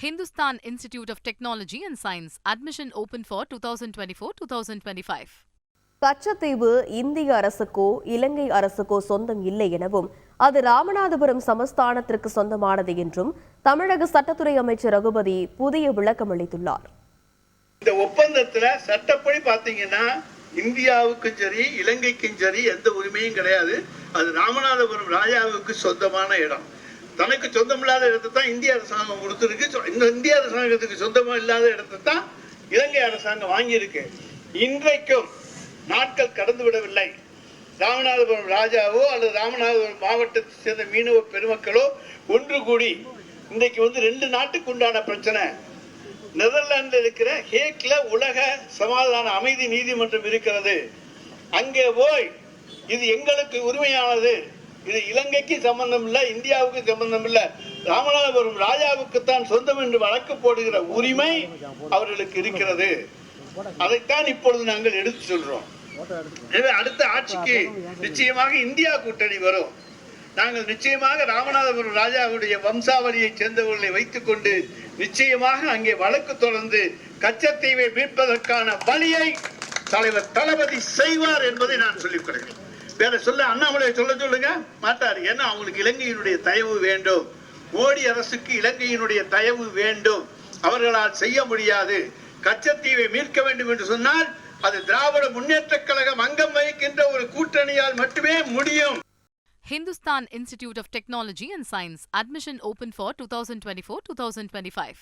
Hindustan Institute of Technology and Science. Admission open for 2024-2025. Katchatheevu இந்திய அரசுக்கோ இலங்கை அரசுக்கோ சொந்தம் இல்லை எனவும் அது ராமநாதபுரம் சமஸ்தானத்திற்கு சொந்தமானது என்றும் தமிழக சட்டத்துறை அமைச்சர் ரகுபதி புதிய விளக்கம் அளித்துள்ளார் இந்த ஒப்பந்தத்துல சட்டப்படி பாத்தீங்கன்னா இந்தியாவுக்கும் சரி இலங்கைக்கும் சரி எந்த உரிமையும் கிடையாது அது ராமநாதபுரம் ராஜாவுக்கு சொந்தமான இடம் தனக்கு சொந்தமில்லாத இடத்தை தான் இந்திய அரசாங்கம் கொடுத்துருக்கு. இந்த இந்திய அரசாங்கத்துக்கு சொந்தமா இல்லாத இடத்தை தான் இலங்கை அரசாங்கம் வாங்கியிருக்கு. இன்றைக்கும் நாட்கள் கடந்து விடவில்லை. ராமநாதபுரம் ராஜாவோ அல்லது ராமநாதபுரம் மாவட்டத்தை சேர்ந்த மீனவ பெருமக்களோ ஒன்று கூடி இன்றைக்கு வந்து ரெண்டு நாட்டுக்கு உண்டான பிரச்சனை. நெதர்லாண்டில் இருக்கிற ஹேக்ல உலக சமாதான அமைதி நீதிமன்றம் இருக்கிறது. அங்கே போய் இது எங்களுக்கு உரிமையானது. இது இலங்கைக்கு சம்பந்தம் இல்லை இந்தியாவுக்கு சம்பந்தம் இல்லை ராமநாதபுரம் ராஜாவுக்குத்தான் சொந்தம் என்று வழக்கு போடுகிற உரிமை அவர்களுக்கு இருக்கிறது. அதைத்தான் இப்பொழுது நாங்கள் எடுத்து சொல்றோம். அடுத்த ஆட்சிக்கு நிச்சயமாக இந்தியா கூட்டணி வரும். நாங்கள் நிச்சயமாக ராமநாதபுரம் ராஜாவுடைய வம்சாவளியை சேர்ந்தவர்களை வைத்துக்கொண்டு நிச்சயமாக அங்கே வழக்கு தொடர்ந்து கச்சத்தீவை மீட்பதற்கான வழியை தலைவர் தளபதி செய்வார் என்பதை நான் சொல்லிக் கொள்கிறேன். வேற சொல்ல அண்ணாமலை சொல்ல சொல்லுங்க. மாட்டார். ஏன்னா அவங்களுக்கு இலங்கையினுடைய தயவு வேண்டும். மோடி அரசுக்கு இலங்கையினுடைய தயவு வேண்டும். அவர்களால் செய்ய முடியாது. கச்சத்தீவை மீட்க வேண்டும் என்று சொன்னால் அது திராவிட முன்னேற்றக் கழகம் அங்கம் வகிக்கின்ற ஒரு கூட்டணியால் மட்டுமே முடியும். Hindustan Institute of Technology and Science. Admission open for 2024-2025.